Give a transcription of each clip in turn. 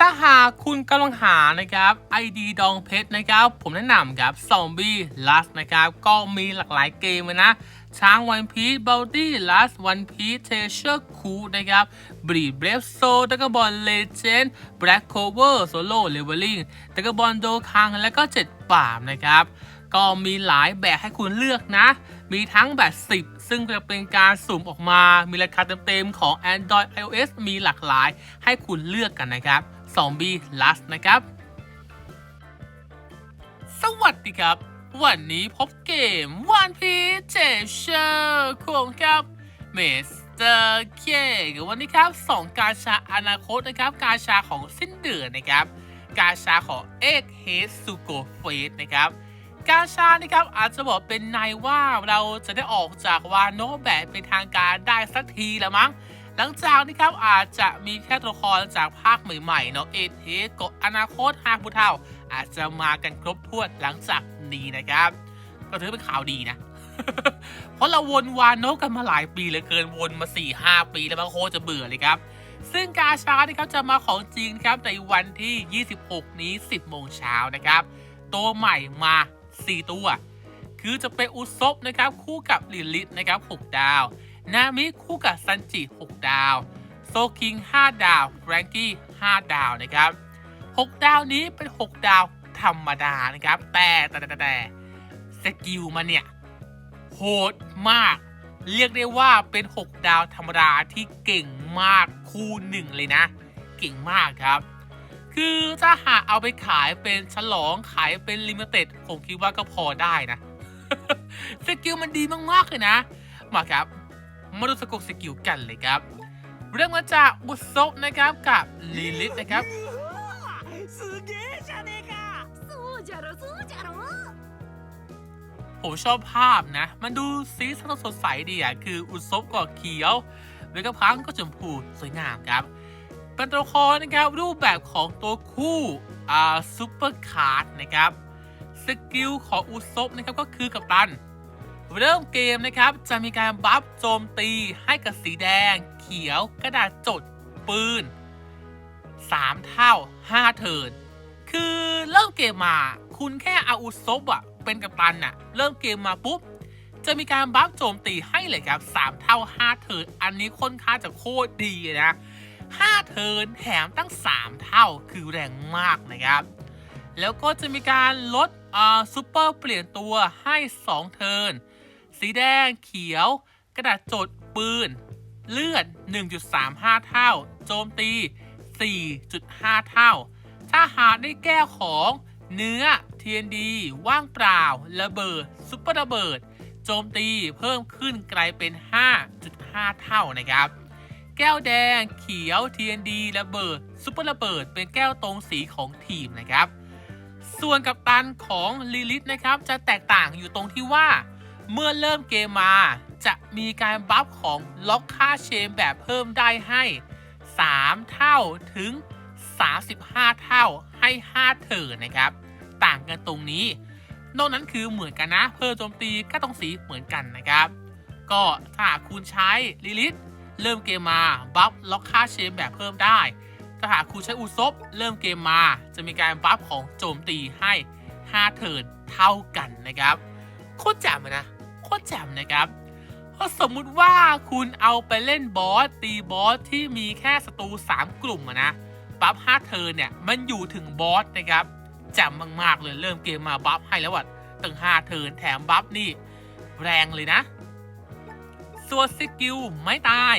ถ้าหากคุณกำลังหานะครับ ID ดองเพชรนะครับ ผมแนะนำครับ Zombie Last นะครับ ก็มีหลากหลายเกมเลยนะ ช้างวันพี e บัลดี้ลัสวันพีเทเชอร์คูนะครับบรีเบรฟโซตะกบอลเลเจนด์แบล็กโคเวอร์โซโล่เลเวลลิ่งตะกบอลโดคัง และก็เจ็ดป่ามนะครับ ก็มีหลายแบบให้คุณเลือกนะ มีทั้งแบบ 10 ซึ่งจะเป็นการสุ่มออกมา มีราคาเต็มๆของ Android iOS มีหลากหลายให้คุณเลือกกันนะครับ Zombie Last นะครับ สวัสดีครับ วันนี้พบเกม One Piece Treasure ของครับเมสเตอร์เควันนี้ครับสองกาชาอนาคตนะครับ กาชาของสิ้นเดือนนะครับ กาชาของเอ็กเฮสุโกเฟสนะครับกาชานะครับอาจจะบอกเป็นนายว่าเราจะได้ออกจากวานโนแบบเป็นทางการได้สักทีแล้วมั้ง หลังจากนี้ครับอาจจะมีแค่ตัวละครจากภาคใหม่ๆเนาะเอเทสกอนาคตฮากบุเท่า อาจจะมากันครบถ้วนหลังจากนี้นะครับ ก็ถือเป็นข่าวดีนะ เพราะเราวนวานโนกันมาหลายปีเลือเกินวนมา 4 5 ปีแล้วบางโคจะเบื่อเลยครับซึ่งกาชานะครับจะมาของจริงครับในวันที่ 26 นี้ 10 โมงเช้านะครับ ตัวใหม่มา 4 ตัว คือจะเป็นอุซบนะครับ คู่กับลิลิตนะครับ 6 ดาว นามิคู่กับซันจิ 6 ดาว โซคิง 5 ดาวแฟรงกี้ 5 ดาวนะครับ 6 ดาวนี้เป็น 6 ดาวธรรมดานะครับ แต่แต่แต่แต่สกิลมันเนี่ย โหดมาก เรียกได้ว่าเป็น 6 ดาวธรรมดาที่เก่งมากคู่หนึ่งเลยนะ เก่งมากครับ คือถ้าหากเอาไปขายเป็นฉลองขายเป็นลิมิเต็ดผมคิดว่าก็พอได้นะ สกิลมันดีมากๆเลยนะ มาครับ มารุสกุกสกิลกันเลยครับ เรื่องมาจากอุซบนะครับกับลิลิตนะครับผมชอบภาพนะ มันดูสีสันสดใสดีอะ คืออุซบก็เขียวแล้วก็พังก็ชมพูสวยงามครับ เป็นตัวละครนะครับรูปแบบของตัวคู่อ่าซูเปอร์คาร์ดนะครับ สกิลของอุซบนะครับก็คือกับตัน เริ่มเกมนะครับ จะมีการบัฟโจมตีให้กับสีแดง เขียวกระดาษจดปืน 3 เท่า 5 เทิร์นคือเริ่มเกมมาคุณแค่เอาอุซบอะเป็นกัปตันอะเริ่มเกมมาปุ๊บ จะมีการบัฟโจมตีให้เลยครับ 3 เท่า 5 เทิร์นอันนี้ค่อนข้างจะโคตรดีนะ 5 เทิร์นแถมตั้ง 3 เท่าคือแรงมากนะครับ แล้วก็จะมีการลดอ่าซูเปอร์เปลี่ยนตัวให้ 2 เทิร์น สีแดงเขียว กระดาษจดปืน เลือด 1.35 เท่า โจมตี 4.5 เท่า ถ้าหาได้แก้วของเนื้อ TND ว่างเปล่า ระเบิด ซุปเปอร์ระเบิด โจมตีเพิ่มขึ้นกลายเป็น 5.5 เท่านะครับ แก้วแดงเขียว TND ระเบิด ซุปเปอร์ระเบิด เป็นแก้วตรงสีของทีมนะครับ ส่วนกัปตันของลิลิตนะครับ จะแตกต่างอยู่ตรงที่ว่า เมื่อเริ่มเกมมา จะมีการบัฟของล็อกค่าเชมแบบเพิ่มได้ให้ 3 เท่าถึง 35 เท่าให้ 5 เถินนะครับ ต่างกันตรงนี้ นอกนั้นคือเหมือนกันนะ เพิ่มโจมตีก็ต้องสีเหมือนกันนะครับ ก็ถ้าคุณใช้ลิลิตเริ่มเกมมาบัฟล็อกค่าเชมแบบเพิ่มได้ ถ้าหากคุณใช้อุซบเริ่มเกมมา จะมีการบัฟของโจมตีให้ 5เทิร์นเท่ากันนะครับโคตรแจ่มเลยนะ โคตรแจ่มนะครับเพราะสมมุติว่าคุณเอาไปเล่นบอสตีบอสที่มีแค่ศัตรู3 กลุ่มอะนะบัฟ5เทิร์นเนี่ยมันอยู่ถึงบอสนะครับแจ่มมากๆเลยเริ่มเกมมาบัฟให้แล้วอะตั้ง5เทิร์นแถมบัฟนี่ แรงเลยนะส่วนสกิลไม่ตาย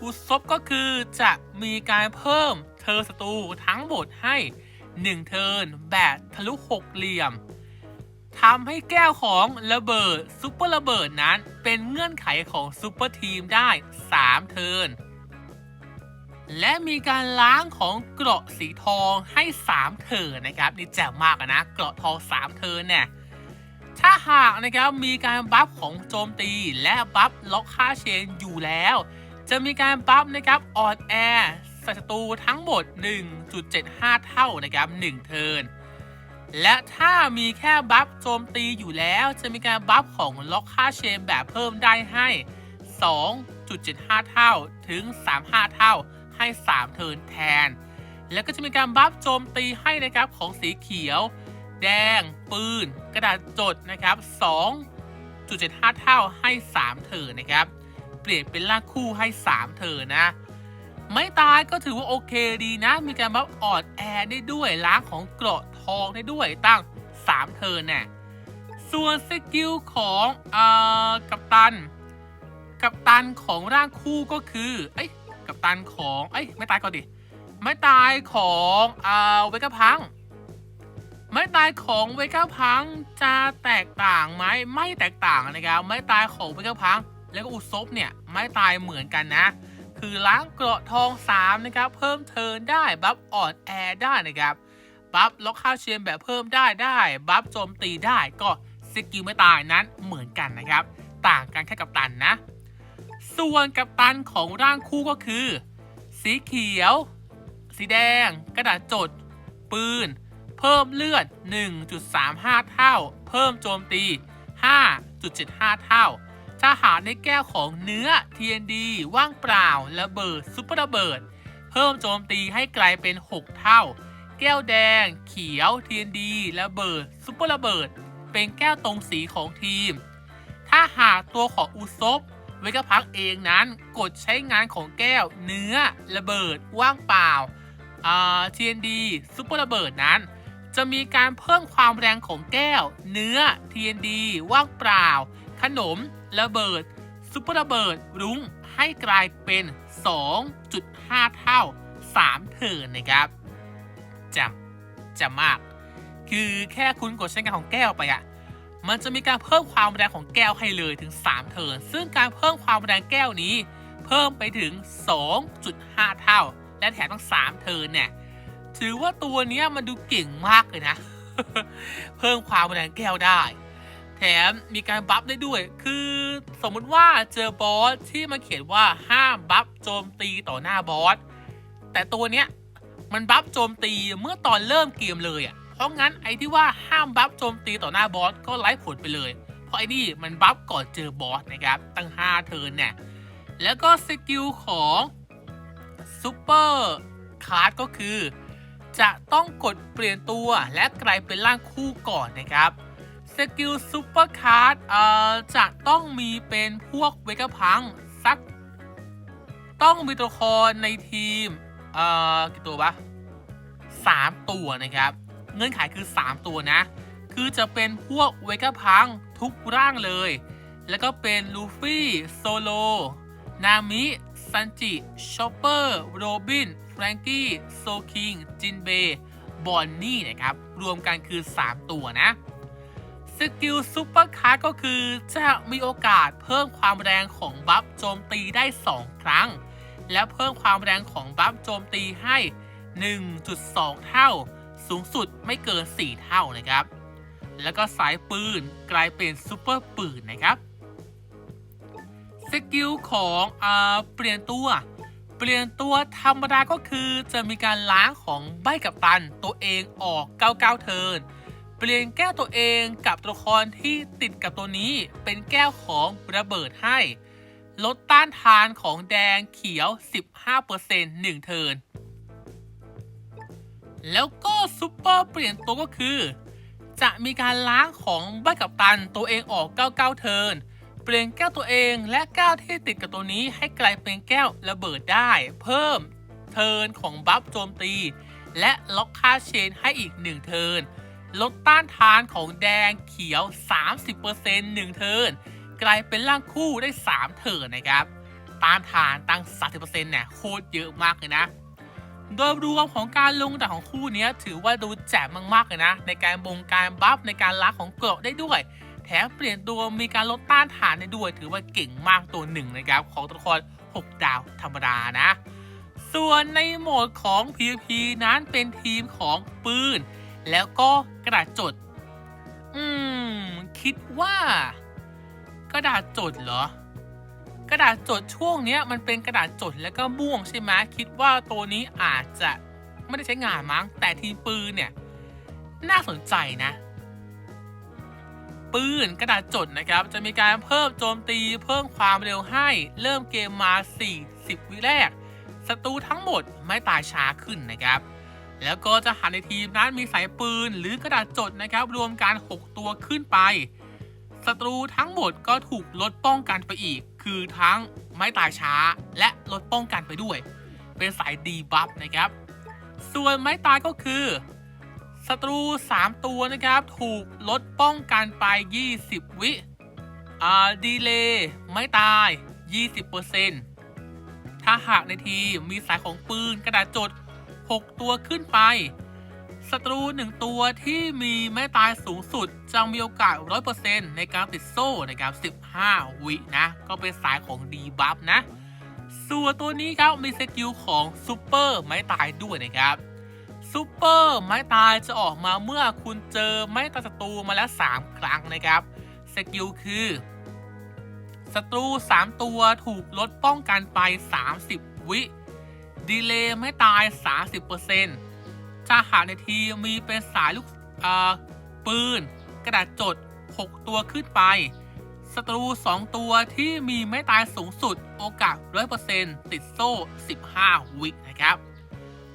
อุซบก็คือจะมีการเพิ่มเทอร์ศัตรูทั้งหมดให้ 1 เทิร์นแบบทะลุหกเหลี่ยม ทำให้แก้วของระเบิดซุปเปอร์ระเบิดนั้นเป็นเงื่อนไขของซุปเปอร์ทีมได้ 3 เทิร์นและมีการล้างของเกราะสีทองให้ 3 เทิร์นนะครับ นี่แจ่มมากนะ เกราะทอง 3 เทิร์นเนี่ยถ้าหากนะครับมีการบัฟของโจมตีและบัฟล็อกค่าเชนอยู่แล้ว จะมีการบัฟนะครับออดแอร์ศัตรูทั้งหมด 1.75 เท่านะครับ 1 เทิร์น และถ้ามีแค่บัฟโจมตีอยู่แล้วจะมีการบัฟของล็อกค่าเชนแบบเพิ่มได้ให้ 2.75 เท่าถึง 35 เท่าให้ 3 เทิร์นแทน แล้วก็จะมีการบัฟโจมตีให้นะครับของสีเขียว แดง ปืน กระดาษจดนะครับ 2.75 เท่าให้ 3เธอนนะครับ เปลี่ยนเป็นร่างคู่ให้ 3เธอนะ ไม่ตายก็ถือว่าโอเคดีนะ มีการบัฟออดแอร์ได้ด้วยล้างของเกราะ ทองได้ด้วยตั้ง 3เธอน่ะส่วนสกิลของเอ่อกัปตัน กัปตันของร่างคู่ก็คือเอ้ยกัปตันของเอ้ยไม่ตายก่อนดิไม่ตายของเอ่อเวก้าพังไม่ตายของเวก้าพังจะแตกต่างไหมไม่แตกต่างนะครับไม่ตายของเวก้าพังแล้วก็อุซบเนี่ยไม่ตายเหมือนกันนะ คือล้างเกราะทอง3นะครับเพิ่มเทิร์นได้บัฟออดแอร์ได้นะครับ บัฟล็อกค่าเชนแบบเพิ่มได้ได้บัฟโจมตีได้ก็สกิลไม่ตายนั้นเหมือนกันนะครับ ต่างกันแค่กับตันนะ ส่วนกับตันของร่างคู่ก็คือ สีเขียว สีแดง กระดาษจด ปืน เพิ่มเลือด 1.35 เท่า เพิ่มโจมตี 5.75 เท่าถ้าหาในแก้วของเนื้อ TND ว่างเปล่าระเบิดซุปเปอร์ระเบิด เพิ่มโจมตีให้กลายเป็น 6 เท่า แก้วแดง เขียว TND ระเบิด ซุปเปอร์ระเบิด เป็นแก้วตรงสีของทีม ถ้าหากตัวของอุซบเวกพักเองนั้นกดใช้งานของแก้ว เนื้อระเบิด ว่างเปล่าอ่า TND ซุปเปอร์ระเบิดนั้น จะมีการเพิ่มความแรงของแก้ว เนื้อ TND ว่างเปล่า ขนม ระเบิด ซุปเปอร์ระเบิด รุ้งให้กลายเป็น 2.5 เท่า 3 เทิร์นนะครับ จำจำมาก คือแค่คุณกดใช้งานของแก้วไปอะมันจะมีการเพิ่มความแรงของแก้วให้เลยถึง 3 เทิร์น ซึ่งการเพิ่มความแรงแก้วนี้ เพิ่มไปถึง 2.5 เท่า และแถมทั้ง 3 เทิร์นเนี่ย ถือว่าตัวนี้มันดูเก่งมากเลยนะ เพิ่มความแรงแก้วได้ แถมมีการบัฟได้ด้วย คือสมมุติว่าเจอบอสที่มันเขียนว่าห้ามบัฟโจมตีต่อหน้าบอส แต่ตัวเนี้ย มันบัฟโจมตีเมื่อตอนเริ่มเกมเลยอะ เพราะงั้นไอ้ที่ว่าห้ามบัฟโจมตีต่อหน้าบอสก็ไร้ผลไปเลย เพราะไอ้นี่มันบัฟก่อนเจอบอสนะครับ ตั้ง 5 เทิร์นเนี่ย แล้วก็สกิลของซูเปอร์คาร์ดก็คือ จะต้องกดเปลี่ยนตัวและกลายเป็นร่างคู่ก่อนนะครับสกิลซูเปอร์คาร์ดเอ่อจะต้องมีเป็นพวกเวกพังสัก ต้องมีตัวละครในทีม เอ่อกี่ตัววะสามตัวนะครับ เงื่อนไขคือ 3 ตัวนะ คือจะเป็นพวกเวก้าพังทุกร่างเลย แล้วก็เป็นลูฟี่โซโล นามิ ซันจิ ชอปเปอร์ โรบิน แฟรงกี้ โซคิง จินเบย์บอนนี่นะครับ รวมกันคือ 3 ตัวนะ สกิลซูเปอร์คาร์ก็คือจะมีโอกาสเพิ่มความแรงของบัฟโจมตีได้ 2 ครั้ง และเพิ่มความแรงของบัฟโจมตีให้ 1.2 เท่า สูงสุดไม่เกิน 4 เท่านะครับ แล้วก็สายปืนกลายเป็นซูเปอร์ปืนนะครับ สกิลของอ่าเปลี่ยนตัว เปลี่ยนตัวธรรมดาก็คือจะมีการล้างของใบกับตันตัวเองออก 99 เทิร์นเปลี่ยนแก้วตัวเองกับตัวละครที่ติดกับตัวนี้เป็นแก้วของระเบิดให้ ลดต้านทานของแดงเขียว 15% 1 เทิร์นแล้วก็ซุปเปอร์เปลี่ยนตัวก็คือ จะมีการล้างของใบกับตันตัวเองออก 99 เทิร์นเปลี่ยนแก้วตัวเองและแก้วที่ติดกับตัวนี้ให้กลายเป็นแก้วระเบิดได้ เพิ่มเทิร์นของบัฟโจมตี และล็อกค่าเชนให้อีก 1 เทิร์นลดต้านทานของแดงเขียว 30% 1 เทิร์น กลายเป็นร่างคู่ได้ 3เทินนะครับต้านทานตั้ง 30%เนี่ยโคตรเยอะมากเลยนะ โดยรวมของการลงแต่ของคู่นี้ถือว่าดูแจ่มมากๆเลยนะ ในการบงการบัฟในการล้างของเกราะได้ด้วย แถมเปลี่ยนตัวมีการลดต้านทานได้ด้วย ถือว่าเก่งมากตัวหนึ่งนะครับของตัวละคร6 ดาวธรรมดานะ ส่วนในโหมดของ PVP นั้นเป็นทีมของปืน แล้วก็กระจด อืม คิดว่า กระดาษจดเหรอ กระดาษจดช่วงเนี้ยมันเป็นกระดาษจดแล้วก็ม่วงใช่ไหมคิดว่าตัวนี้อาจจะไม่ได้ใช้งานมั้ง แต่ทีปืนเนี่ย น่าสนใจนะ ปืนกระดาษจดนะครับ จะมีการเพิ่มโจมตีเพิ่มความเร็วให้ เริ่มเกมมา 40 วิแรกศัตรูทั้งหมดไม่ตายช้าขึ้นนะครับ แล้วก็จะหาในทีมนั้นมีสายปืนหรือกระดาษจดนะครับ รวมกัน 6 ตัวขึ้นไป ศัตรูทั้งหมดก็ถูกลดป้องกันไปอีก คือทั้งไม่ตายช้า และลดป้องกันไปด้วย เป็นสายดีบัฟนะครับ ส่วนไม้ตายก็คือศัตรู 3 ตัวนะครับ ถูกลดป้องกันไป 20 วิอ่าดีเลย์ไม่ตาย 20%ถ้าหากในทีมมีสายของปืนกระดาษจด 6 ตัวขึ้นไป ศัตรู1ตัวที่มีไม้ตายสูงสุด จะมีโอกาส 100%ในการติดโซ่นะครับ 15 วินะ ก็เป็นสายของดีบัฟนะ ส่วนตัวนี้ครับมีสกิลของซูเปอร์ไม้ตายด้วยนะครับซูเปอร์ไม้ตายจะออกมาเมื่อคุณเจอไม้ตายศัตรูมาแล้ว 3 ครั้งนะครับสกิลคือศัตรู 3 ตัวถูกลดป้องกันไป 30 วิ ดีเลย์ไม่ตาย 30% ถ้าหาในทีมมีเป็นสายลูกอ่าปืน กระดาษจด 6 ตัวขึ้นไปศัตรู 2 ตัวที่มีไม่ตายสูงสุดโอกาส 100%ติดโซ่ 15 วินะครับ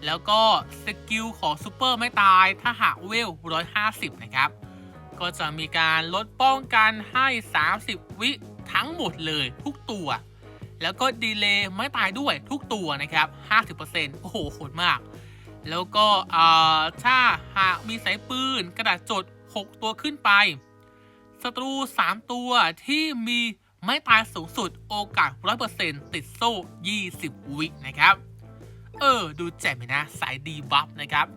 แล้วก็สกิลของซูเปอร์ไม่ตายถ้าหากเวล 150 นะครับ ก็จะมีการลดป้องกันให้ 30 วิทั้งหมดเลยทุกตัว แล้วก็ดีเลย์ไม่ตายด้วยทุกตัวนะครับ 50%โอ้โหโหดมาก แล้วก็ถ้าหากมีสายปืนกระดาษจด 6 ตัวขึ้นไปศัตรู 3 ตัวที่มีไม่ตายสูงสุดโอกาส 100%ติดโซ่ 20 วินะครับ เออ ดูแจ่มนะ สายดีบัฟนะครับ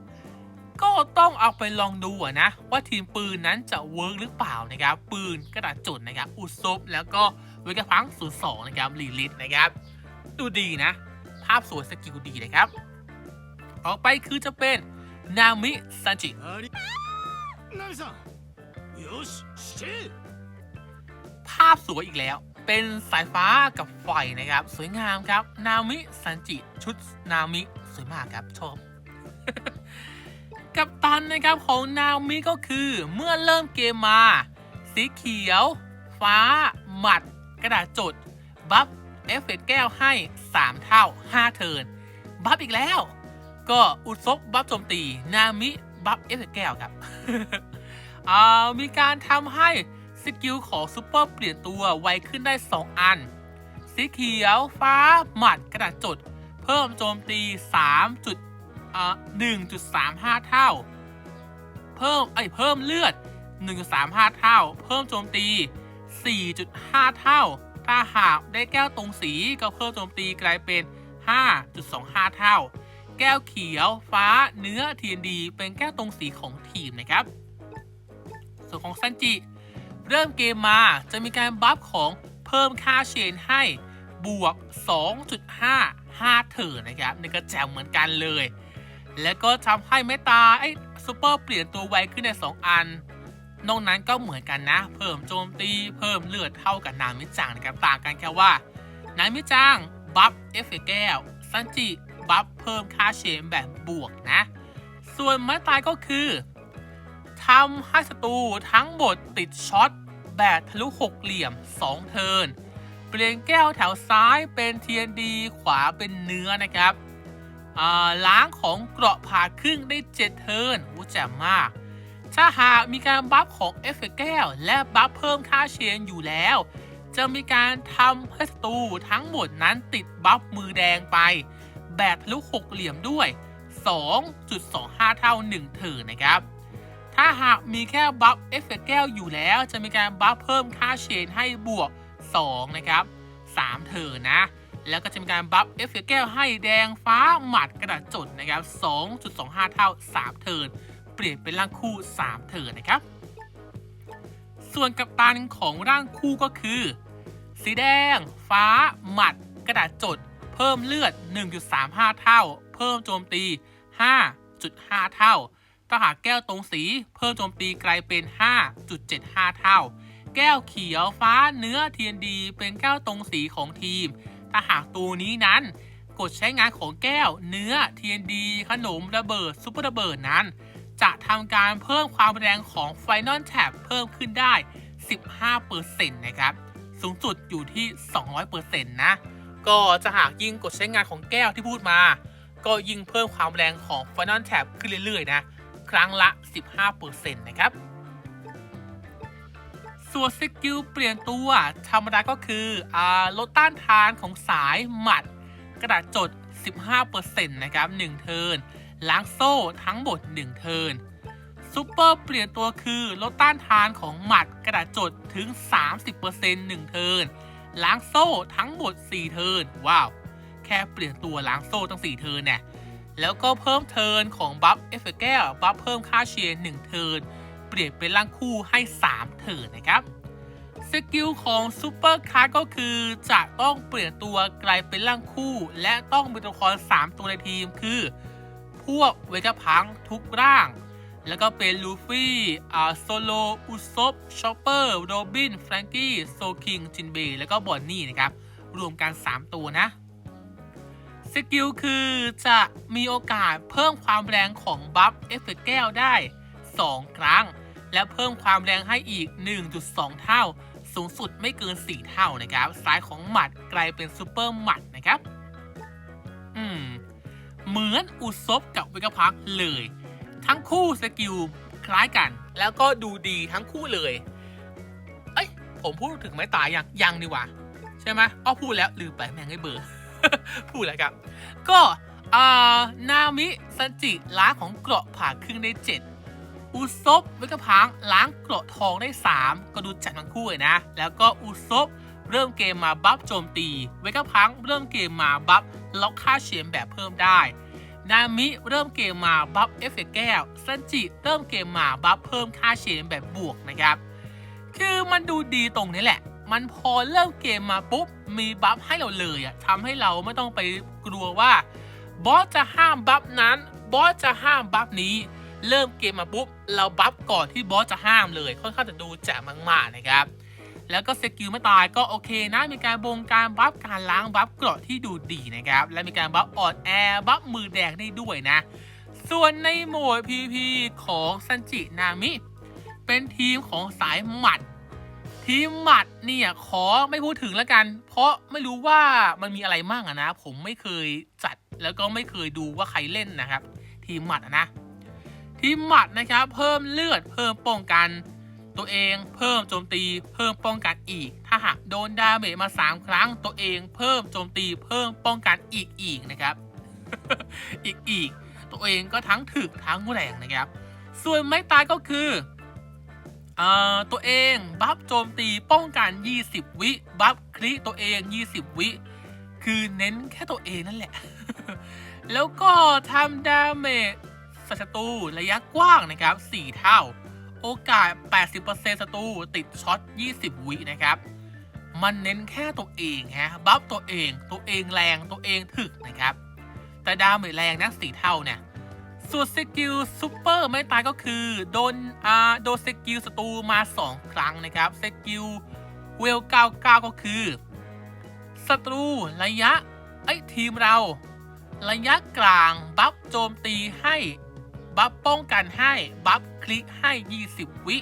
ก็ต้องเอาไปลองดูนะ ว่าทีมปืนนั้นจะเวิร์กหรือเปล่านะครับ ปืนกระดาษจดนะครับ อุซบแล้วก็เวกาพัง02 นะครับ ลีลิทนะครับ ดูดีนะ ภาพสวยสกิลดีนะครับ ต่อไปคือจะเป็นนามิซันจิภาพสวยอีกแล้ว เป็นสายฟ้ากับไฟนะครับ สวยงามครับ นามิซันจิ ชุดนามิ สวยมากครับชอบกับตันนะครับของนามิก็คือเมื่อเริ่มเกมมา สีเขียว ฟ้า หมัด กระดาษจด บัฟเอฟเฟกแก้วให้ 3 เท่า 5 เทิร์นบัฟอีกแล้ว ก็อุดซบบัฟโจมตีนามิบัฟเอฟแก้วครับอ่ามีการทำให้สกิลของซูเปอร์เปลี่ยนตัวไวขึ้นได้ 2 อัน สีเขียวฟ้าหมัดกระดาษจด เพิ่มโจมตี3จุดอ่า1.35 เท่า เพิ่มไอยเพิ่มเลือด 1.35 เท่า เพิ่มโจมตี 4.5 เท่า ถ้าหากได้แก้วตรงสีก็เพิ่มโจมตีกลายเป็น 5.25 เท่า แก้วเขียวฟ้าเนื้อ TND เป็นแก้วตรงสีของทีมนะครับ ส่วนของซันจิ เริ่มเกมมาจะมีการบัฟของเพิ่มค่าเชนให้บวก 2.5 5เถิร์นนะครับนี่ก็แจ่มเหมือนกันเลย แล้วก็ทำให้ไม่ตาไอ้ซูเปอร์เปลี่ยนตัวไวขึ้นใน 2 อัน นอกนั้นก็เหมือนกันนะ เพิ่มโจมตีเพิ่มเลือดเท่ากับนามิจังนะครับต่างกันแค่ว่านามิจังบัฟเอฟเฟกต์แก้วซันจิ บัฟเพิ่มค่าเชนแบบบวกนะ ส่วนไม้ตายก็คือทำให้ศัตรูทั้งหมดติดช็อตแบบทะลุหกเหลี่ยม 2 เทิร์นเปลี่ยนแก้วแถวซ้ายเป็น TND ขวาเป็นเนื้อนะครับล้างของเกราะผ่าครึ่งได้ 7 เทิร์นโอ้แจ่มมาก ถ้าหากมีการบัฟของเอฟเฟกแก้ว และบัฟเพิ่มค่าเชนอยู่แล้ว จะมีการทำให้ศัตรูทั้งหมดนั้นติดบัฟมือแดงไป แบบทะลุหกเหลี่ยมด้วย 2.25 เท่า 1เทินนะครับ ถ้าหากมีแค่บัฟเอฟเฟกต์แก้วอยู่แล้วจะมีการบัฟเพิ่มค่าเชนให้บวก 2 นะครับ 3เทินนะ แล้วก็จะมีการบัฟเอฟเฟกต์แก้วให้แดงฟ้าหมัดกระดาษจดนะครับ 2.25 เท่า 3เทินเปลี่ยนเป็นร่างคู่ 3เทินนะครับ ส่วนกัปตันของร่างคู่ก็คือ สีแดง ฟ้า หมัด กระดาษจด เพิ่มเลือด 1.35 เท่า เพิ่มโจมตี 5.5 เท่าถ้าหากแก้วตรงสี เพิ่มโจมตีกลายเป็น 5.75 เท่า แก้วเขียวฟ้าเนื้อ TND เป็นแก้วตรงสีของทีม ถ้าหากตัวนี้นั้น กดใช้งานของแก้ว เนื้อ TND ขนมระเบิดซุปเปอร์ระเบิดนั้น จะทำการเพิ่มความแรงของ Final Tab เพิ่มขึ้นได้ 15%นะครับ สูงสุดอยู่ที่ 200%นะ ก็จะหากยิ่งกดใช้งานของแก้วที่พูดมา ก็ยิ่งเพิ่มความแรงของ Final Tap ขึ้นเรื่อยๆ นะ ครั้งละ 15%นะครับ ส่วนสกิลเปลี่ยนตัวธรรมดาก็คืออลดต้านทานของสายหมัด กระดาษจด 15%นะครับ 1 เทิร์นล้างโซ่ทั้งหมด 1 เทิร์นซูเปอร์เปลี่ยนตัวคือลดต้านทานของหมัดกระดาษจดถึง 30% 1 เทิร์น ล้างโซ่ทั้งหมด 4 เทิร์นว้าว แค่เปลี่ยนตัวล้างโซ่ตั้ง 4 เทิร์นเนี่ยแล้วก็เพิ่มเทิร์นของบัฟเอฟเฟกแก้วบัฟเพิ่มค่าเชียร์1เทิร์นเปลี่ยนเป็นร่างคู่ให้ 3 เทิร์นนะครับสกิลของซูเปอร์คาร์ก็คือจะต้องเปลี่ยนตัวกลายเป็นร่างคู่ และต้องมีตัวละคร3 ตัวในทีมคือ พวกเวกพังทุกร่าง แล้วก็เป็นลูฟี่อ่าโซโลอุซบชอปเปอร์โรบินแฟรงกี้โซคิงจินเบย์แล้วก็บอนนี่นะครับ รวมกัน 3 ตัวนะสกิลคือจะมีโอกาสเพิ่มความแรงของบัฟเอฟเฟกแก้วได้ 2 ครั้ง และเพิ่มความแรงให้อีก 1.2 เท่า สูงสุดไม่เกิน 4 เท่านะครับซ้ายของหมัดกลายเป็นซูเปอร์หมัดนะครับ อืม เหมือนอุซบกับเวกาพักเลย ทั้งคู่สกิลคล้ายกัน แล้วก็ดูดีทั้งคู่เลย เอ้ย ผมพูดถึงไม่ตายยังยังดีกว่า ใช่ไหมอ้อพูดแล้วลืมไปแม่งให้เบอร์ พูดแล้วครับ ก็านามิซันจิล้างของเกราะผ่าครึ่งได้ 7 อุซบเวกพังล้างเกราะทองได้ 3 ก็ดูจัดทั้งคู่เลยนะ แล้วก็อุซบเริ่มเกมมาบัฟโจมตี เวกพังเริ่มเกมมาบัฟล็อกค่าเฉียมแบบเพิ่มได้ นามิเริ่มเกมมาบัฟเอฟเฟกต์แก้วซันจิเริ่มเกมมาบัฟเพิ่มค่าเชนแบบบวกนะครับ คือมันดูดีตรงนี้แหละ มันพอเริ่มเกมมาปุ๊บ มีบัฟให้เราเลยอะทำให้เราไม่ต้องไปกลัวว่าบอสจะห้ามบัฟนั้น บอสจะห้ามบัฟนี้ เริ่มเกมมาปุ๊บ เราบัฟก่อนที่บอสจะห้ามเลย ค่อนข้างจะดูแจ๋มากๆนะครับ แล้วก็สกิลไม่ตายก็โอเคนะ มีการบงการบัฟการล้างบัฟเกราะที่ดูดีนะครับ และมีการบัฟออดแอร์บัฟมือแดงได้ด้วยนะ ส่วนในโหมด PVP ของซันจินามิ เป็นทีมของสายหมัด ทีมหมัดเนี่ยขอไม่พูดถึงแล้วกัน เพราะไม่รู้ว่ามันมีอะไรมั่งนะ ผมไม่เคยจัดแล้วก็ไม่เคยดูว่าใครเล่นนะครับ ทีมหมัดนะ ทีมหมัดนะครับ เพิ่มเลือดเพิ่มป้องกัน ตัวเองเพิ่มโจมตี เพิ่มป้องกันอีก ถ้าหากโดนดาเมจมา 3 ครั้ง ตัวเองเพิ่มโจมตีเพิ่มป้องกันอีกอีกนะครับ อีกอีก ตัวเองก็ทั้งถึกทั้งแรงนะครับ ส่วนไม้ตายก็คือเอ่อตัวเองบัฟโจมตีป้องกัน 20 วิบัฟคลิตัวเอง 20 วิ คือเน้นแค่ตัวเองนั่นแหละ แล้วก็ทำดาเมจศัตรูระยะกว้างนะครับ 4 เท่า โอกาส 80%ศัตรูติดช็อต 20 วินะครับ มันเน้นแค่ตัวเองฮะ บัฟตัวเอง ตัวเองแรง ตัวเองถึกนะครับ แต่ดาเมจแรงนะสีเท่าเนี่ย ส่วนสกิลซูเปอร์ไม่ตายก็คือ โดนอ่าโดนสกิลศัตรูมา 2 ครั้งนะครับ สกิลเวล 99 ก็คือศัตรูระยะไอ้ทีมเรา ระยะกลาง บัฟโจมตีให้ บัฟป้องกันให้ บัฟคลิกให้ 20 วิ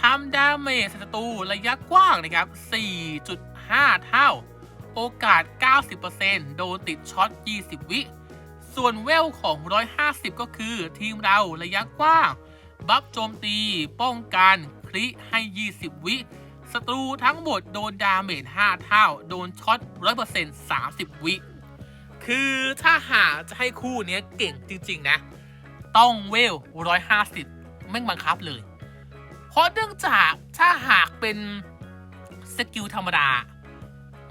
ทำดาเมจศัตรูระยะกว้างนะครับ 4.5 เท่า โอกาส 90%โดนติดช็อต 20 วิ ส่วนเวลของ 150 ก็คือทีมเราระยะกว้าง บัฟโจมตี ป้องกัน คลิกให้ 20 วิศัตรูทั้งหมดโดนดาเมจ 5 เท่า โดนช็อต 100% 30 วิ คือถ้าหากจะให้คู่นี้เก่งจริง ๆ นะ ต้องเวล150ไม่บังคับเลย เพราะเนื่องจากถ้าหากเป็นสกิลธรรมดา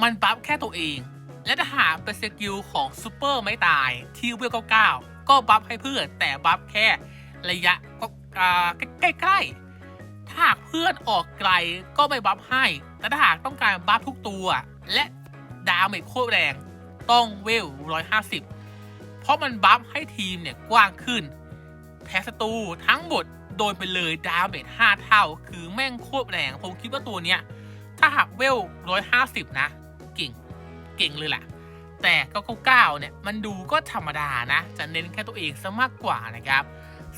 มันบัฟแค่ตัวเอง และถ้าหากเป็นสกิลของซูเปอร์ไม่ตายที่เวล99ก็บัฟให้เพื่อนแต่บัฟแค่ระยะก็ใกล้ๆ ถ้าหากเพื่อนออกไกลก็ไม่บัฟให้ แต่ถ้าหากต้องการบัฟทุกตัว และดาเมจโคตรแรงต้องเวล150 เพราะมันบัฟให้ทีมเนี่ยกว้างขึ้น แพ้ศัตรูทั้งหมดโดนไปเลยดาเมจ5เท่า คือแม่งโคตรแรง ผมคิดว่าตัวเนี้ย ถ้าหากเวล 150 นะ เก่ง เก่งเลยแหละ แต่ 999 เนี่ย มันดูก็ธรรมดานะ จะเน้นแค่ตัวเองซะมากกว่านะครับ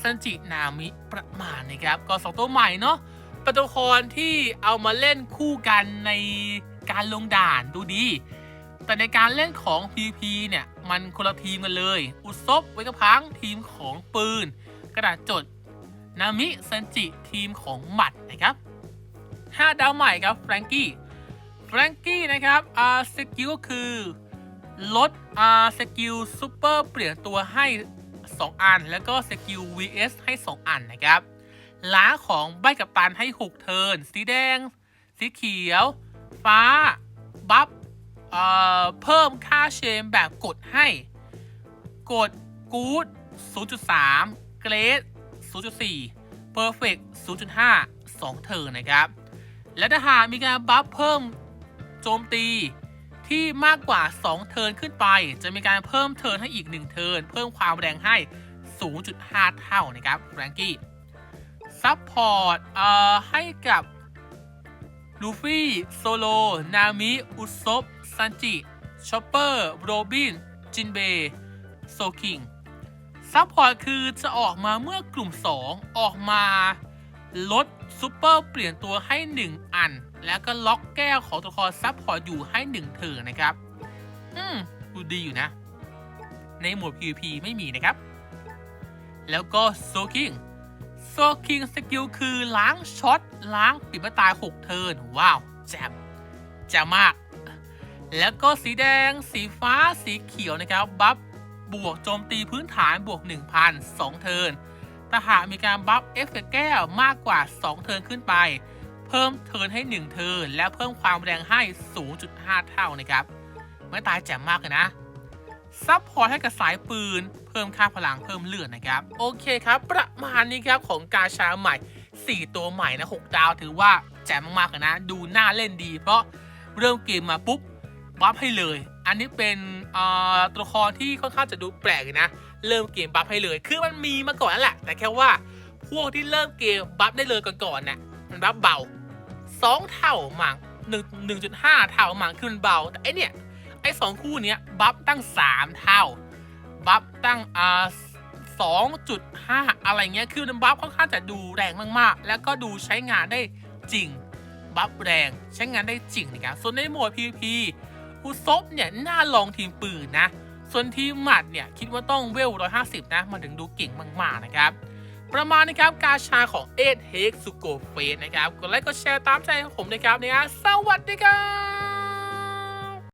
ซันจินามิประมาณนะครับ ก็สองตัวใหม่เนาะเป็นตัวละครที่เอามาเล่นคู่กันในการลงด่านดูดี แต่ในการเล่นของ PP เนี่ย มันคนละทีมกันเลย อุซบเวกพังทีมของปืน กระดาษจด นามิเซนจิทีมของหมัดนะครับ 5 ดาวใหม่ครับแฟรงกี้แฟรงกี้นะครับอาสกิลก็คือลดอาสกิลซูเปอร์เปลี่ยนตัวให้ 2 อัน แล้วก็สกิล VS ให้ 2 อันนะครับล้าของใบกับตันให้ 6 เทิร์นสีแดง สีเขียว ฟ้า บัฟเอ่อเพิ่มค่าเชมแบบกดให้ กดกู๊ด0.3 เกรด0.4 Perfect 0.5 2 เทิร์นนะครับ และถ้าหากมีการบัฟเพิ่มโจมตีที่มากกว่า 2 เทิร์นขึ้นไป จะมีการเพิ่มเทิร์นให้อีก 1 เทิร์นเพิ่มความแรงให้ 0.5 เท่านะครับแรงกี้ซัพพอร์ตเอ่อให้กับลูฟี่ โซโล นามิ อุซบซันจิ ชอปเปอร์ โรบิน จินเบย์โซคิง ซัพพอร์ตคือจะออกมาเมื่อกลุ่ม 2 ออกมาลดซูเปอร์เปลี่ยนตัวให้ 1 อัน แล้วก็ล็อกแก้วของตัวละครซัพพอร์ตอยู่ให้ 1เถินนะครับ อืมดูดีอยู่นะ ในหมวด PVP ไม่มีนะครับ แล้วก็โซคิงโซคิงสกิลคือล้างช็อต ล้างปิดมาตาย 6 เทิร์นว้าวแจ่มแจ่มมาก แล้วก็สีแดงสีฟ้าสีเขียวนะครับ บัฟ บวกโจมตีพื้นฐานบวก 1,000 2 เทิร์นถ้าหากมีการบัฟเอฟเฟก์แก้วมากกว่า 2 เทิร์นขึ้นไป เพิ่มเทิร์นให้ 1 เทิร์นและเพิ่มความแรงให้ 0.5 เท่านะครับ ไม่ตายแจ่มมากเลยนะซับพอร์ตให้กับสายปืน เพิ่มค่าพลังเพิ่มเลือดนะครับ โอเคครับ ประมาณนี้ครับของกาชาใหม่ 4 ตัวใหม่นะ 6 ดาวถือว่าแจ่มมากๆเลยนะ ดูน่าเล่นดี เพราะเริ่มเกมมาปุ๊บบัฟให้เลย อันนี้เป็นอ่อตัวละครที่ค่อนข้างจะดูแปลกเลยนะ เริ่มเกมบัฟให้เลย คือมันมีมาก่อนแล้วแหละ แต่แค่ว่าพวกที่เริ่มเกมบัฟได้เลยก่อนๆเนี่ยมันบัฟเบา 2 เท่าหมัง1 1.5เท่าหมังคือมันเบา แต่ไอเนี่ยไอ้สองคู่เนี้ยบัฟตั้ง 3 เท่า บัฟตั้งอ่า2.5อะไรเงี้ย คือมันบัฟค่อนข้างจะดูแรงมากๆ แล้วก็ดูใช้งานได้จริง บัฟแรงใช้งานได้จริงนะครับ ส่วนในโหมด PVP อุซบเนี่ยน่าลองทีมปืนนะ ส่วนทีมหมัดเนี่ยคิดว่าต้องเวล 150 นะมันถึงดูเก่งมาก ๆ นะครับ ประมาณนะครับกาชาของเอ็ดเฮกสุโกเฟสนะครับกดไลค์กดแชร์ตามใจของผมนะครับนี่ยสวัสดีครับ